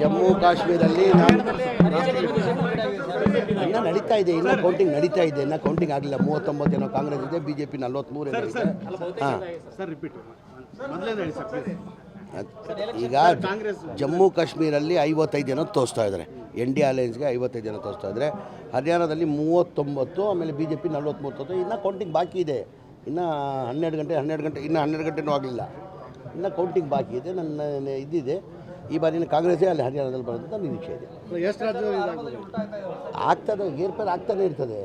ಜಮ್ಮು ಕಾಶ್ಮೀರಲ್ಲಿ ನಾನು ಇನ್ನು ನಡೀತಾ ಇದೆ ಇನ್ನೂ ಕೌಂಟಿಂಗ್ ನಡೀತಾ ಇದೆ ಇನ್ನೂ ಕೌಂಟಿಂಗ್ ಆಗಲಿಲ್ಲ ಮೂವತ್ತೊಂಬತ್ತು ಏನೋ ಕಾಂಗ್ರೆಸ್ ಇದೆ ಬಿ ಜೆ ಪಿ ನಲ್ವತ್ತ್ಮೂರು ಏನೋ ಇದೆ ಹಾಂ. ಈಗ ಜಮ್ಮು ಕಾಶ್ಮೀರಲ್ಲಿ ಐವತ್ತೈದು ಜನ ತೋರಿಸ್ತಾ ಇದ್ದಾರೆ. ಎನ್ ಡಿ ಅಲಯನ್ಸ್ಗೆ ಐವತ್ತೈದು ಜನ ತೋರಿಸ್ತಾ ಇದ್ದಾರೆ. ಹರಿಯಾಣದಲ್ಲಿ ಮೂವತ್ತೊಂಬತ್ತು ಆಮೇಲೆ ಬಿ ಜೆ ಪಿ ನಲ್ವತ್ತ್ಮೂರು ಇನ್ನೂ ಇನ್ನು ಕೌಂಟಿಂಗ್ ಬಾಕಿ ಇದೆ. ಇನ್ನು ಹನ್ನೆರಡು ಗಂಟೆ ಹನ್ನೆರಡು ಗಂಟೆ ಇನ್ನು ಹನ್ನೆರಡು ಗಂಟೆನೂ ಆಗಲಿಲ್ಲ. ಇನ್ನು ಕೌಂಟಿಂಗ್ ಬಾಕಿ ಇದೆ. ನನ್ನ ಇದಿದೆ. ಈ ಬಾರಿನ ಕಾಂಗ್ರೆಸ್ಸೇ ಅಲ್ಲಿ ಹರಿಯಾಣದಲ್ಲಿ ಬರೋದಂತ ನಿರೀಕ್ಷೆ ಇದೆ. ಎಷ್ಟು ಆಗ್ತದೆ ಏರ್ಪೇರ್ ಆಗ್ತಾನೆ ಇರ್ತದೆ.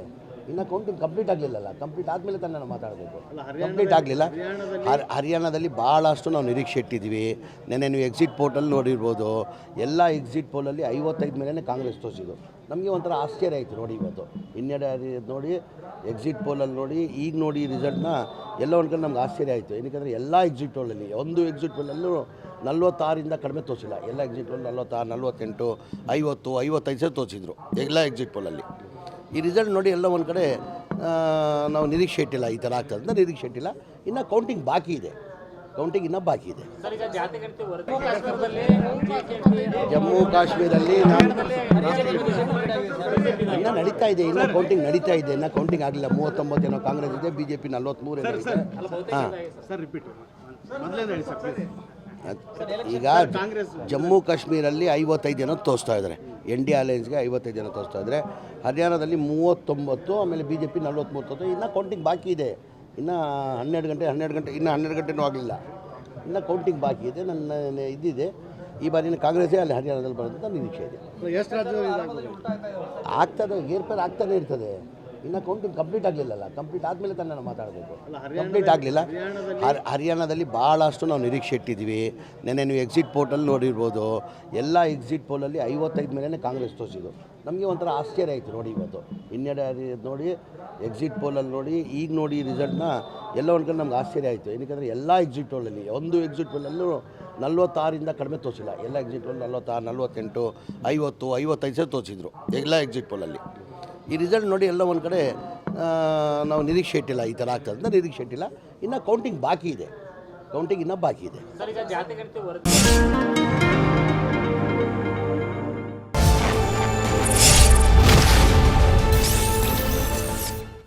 ಇನ್ನು ಕೌಂಟಿಂಗ್ ಕಂಪ್ಲೀಟ್ ಆಗಲಿಲ್ಲಲ್ಲ ಕಂಪ್ಲೀಟ್ ಆದಮೇಲೆ ತಾನೇ ನಾವು ಮಾತಾಡಬೇಕು. ಕಂಪ್ಲೀಟ್ ಆಗಲಿಲ್ಲ. ಹರಿಯಾಣದಲ್ಲಿ ಭಾಳಷ್ಟು ನಾವು ನಿರೀಕ್ಷೆ ಇಟ್ಟಿದ್ದೀವಿ. ನೆನ್ನೆ ನೀವು ಎಕ್ಸಿಟ್ ಪೋರ್ಟಲ್ಲಿ ನೋಡಿರ್ಬೋದು. ಎಲ್ಲ ಎಕ್ಸಿಟ್ ಪೋಲಲ್ಲಿ ಐವತ್ತೈದು ಮೇಲೇ ಕಾಂಗ್ರೆಸ್ ತೋರಿಸಿದ್ದು. ನಮಗೆ ಒಂಥರ ಆಶ್ಚರ್ಯ ಆಯಿತು ನೋಡಿ ಇವತ್ತು. ಹಿನ್ನೆಡೆ ನೋಡಿ ಎಕ್ಸಿಟ್ ಪೋಲಲ್ಲಿ ನೋಡಿ ಈಗ ನೋಡಿ ರಿಸಲ್ಟ್ನ ಎಲ್ಲ ಒಂದು ಕಡೆ ನಮ್ಗೆ ಆಶ್ಚರ್ಯ ಆಯಿತು. ಏನಕ್ಕೆ ಎಲ್ಲ ಎಕ್ಸಿಟ್ ಪೋಲಲ್ಲಿ ಒಂದು ಎಕ್ಸಿಟ್ ಪೋಲಲ್ಲೂ ನಲ್ವತ್ತಾರಿಂದ ಕಡಿಮೆ ತೋರಿಸಿಲ್ಲ. ಎಲ್ಲ ಎಕ್ಸಿಟ್ ಪೋಲ್ ನಲ್ವತ್ತಾರು ನಲ್ವತ್ತೆಂಟು ಐವತ್ತು ಐವತ್ತೈದು ಸಹ ತೋರಿಸಿದ್ರು. ಎಲ್ಲ ಎಕ್ಸಿಟ್ ಪೋಲಲ್ಲಿ ಈ ರಿಸಲ್ಟ್ ನೋಡಿ ಎಲ್ಲ ಒಂದು ಕಡೆ ನಾವು ನಿರೀಕ್ಷೆ ಇಟ್ಟಿಲ್ಲ ಈ ಥರ ಆಗ್ತದೆ ಅಂತ ನಿರೀಕ್ಷೆ ಇಟ್ಟಿಲ್ಲ. ಇನ್ನು ಕೌಂಟಿಂಗ್ ಬಾಕಿ ಇದೆ. ಕೌಂಟಿಂಗ್ ಇನ್ನೂ ಬಾಕಿ ಇದೆ. ಸರ್ ಜಮ್ಮು ಕಾಶ್ಮೀರಲ್ಲಿ ನಾನು ಇನ್ನು ನಡೀತಾ ಇದೆ ಇನ್ನೂ ಕೌಂಟಿಂಗ್ ನಡೀತಾ ಇದೆ. ಇನ್ನು ಕೌಂಟಿಂಗ್ ಆಗಲಿಲ್ಲ. ಮೂವತ್ತೊಂಬತ್ತು ಏನೋ ಕಾಂಗ್ರೆಸ್ ಇದೆ ಬಿ ಜೆ ಪಿ ನಲ್ವತ್ತ್ಮೂರು ಏನೋ ಇದೆ. ಹಾಂ. ಈಗ ಜಮ್ಮು ಕಾಶ್ಮೀರಲ್ಲಿ ಐವತ್ತೈದು ಜನ ತೋರಿಸ್ತಾ ಇದ್ದಾರೆ. ಎನ್ ಡಿ ಅಲಯನ್ಸ್ಗೆ ಐವತ್ತೈದು ಜನ ತೋರಿಸ್ತಾ ಇದ್ದಾರೆ. ಹರಿಯಾಣದಲ್ಲಿ ಮೂವತ್ತೊಂಬತ್ತು ಆಮೇಲೆ ಬಿ ಜೆ ಪಿ ನಲ್ವತ್ತ್ಮೂವತ್ತೊಂದು ಇನ್ನೂ ಕೌಂಟಿಂಗ್ ಬಾಕಿ ಇದೆ. ಇನ್ನು ಹನ್ನೆರಡು ಗಂಟೆ ಹನ್ನೆರಡು ಗಂಟೆ ಇನ್ನೂ ಹನ್ನೆರಡು ಗಂಟೆನೂ ಆಗಲಿಲ್ಲ. ಇನ್ನು ಕೌಂಟಿಂಗ್ ಬಾಕಿ ಇದೆ ನನ್ನ ಇದಿದೆ. ಈ ಬಾರಿನ ಕಾಂಗ್ರೆಸ್ಸೇ ಅಲ್ಲಿ ಹರಿಯಾಣದಲ್ಲಿ ಬರೋದಂತ ನಿರೀಕ್ಷೆ ಇದೆ. ಆಗ್ತದೆ ಏರ್ಪೇರ್ ಆಗ್ತಾನೆ ಇರ್ತದೆ. ಇನ್ನು ಕೌಂಟಿಂಗ್ ಕಂಪ್ಲೀಟ್ ಆಗಲಿಲ್ಲಲ್ಲ ಕಂಪ್ಲೀಟ್ ಆದಮೇಲೆ ತಾನೇ ನಾವು ಮಾತಾಡಬೇಕು. ಕಂಪ್ಲೀಟ್ ಆಗಲಿಲ್ಲ. ಹರಿಯಾಣದಲ್ಲಿ ಭಾಳಷ್ಟು ನಾವು ನಿರೀಕ್ಷೆ ಇಟ್ಟಿದ್ದೀವಿ. ನೆನ್ನೆ ನೀವು ಎಕ್ಸಿಟ್ ಪೋರ್ಟಲ್ಲಿ ನೋಡಿರ್ಬೋದು. ಎಲ್ಲ ಎಕ್ಸಿಟ್ ಪೋಲಲ್ಲಿ ಐವತ್ತೈದು ಮೇಲೇ ಕಾಂಗ್ರೆಸ್ ತೋರಿಸಿದ್ದು ನಮಗೆ ಒಂಥರ ಆಶ್ಚರ್ಯ ಆಯಿತು ನೋಡಿ ಇವತ್ತು. ಹಿನ್ನೆಡೆ ನೋಡಿ ಎಕ್ಸಿಟ್ ಪೋಲಲ್ಲಿ ನೋಡಿ ಈಗ ನೋಡಿ ರಿಸಲ್ಟ್ನ ಎಲ್ಲ ಒಂದು ಕಡೆ ನಮ್ಗೆ ಆಶ್ಚರ್ಯ ಆಯಿತು. ಏನಕ್ಕೆ ಎಲ್ಲ ಎಕ್ಸಿಟ್ ಪೋಲಲ್ಲಿ ಒಂದು ಎಕ್ಸಿಟ್ ಪೋಲಲ್ಲೂ ನಲ್ವತ್ತಾರಿಂದ ಕಡಿಮೆ ತೋರಿಸಿಲ್ಲ. ಎಲ್ಲ ಎಕ್ಸಿಟ್ ಪೋಲ್ ನಲ್ವತ್ತಾರು ನಲ್ವತ್ತೆಂಟು ಐವತ್ತು ಐವತ್ತೈದು ಸಹ ತೋರಿಸಿದ್ರು. ಎಲ್ಲ ಎಕ್ಸಿಟ್ ಪೋಲಲ್ಲಿ ಈ ರಿಸಲ್ಟ್ ನೋಡಿ ಎಲ್ಲ ಒಂದು ಕಡೆ ನಾವು ನಿರೀಕ್ಷೆ ಇಟ್ಟಿಲ್ಲ ಈ ಥರ ಆಗ್ತದೆ ಅಂತ ನಿರೀಕ್ಷೆ ಇಟ್ಟಿಲ್ಲ. ಇನ್ನು ಕೌಂಟಿಂಗ್ ಬಾಕಿ ಇದೆ. ಕೌಂಟಿಂಗ್ ಇನ್ನೂ ಬಾಕಿ ಇದೆ.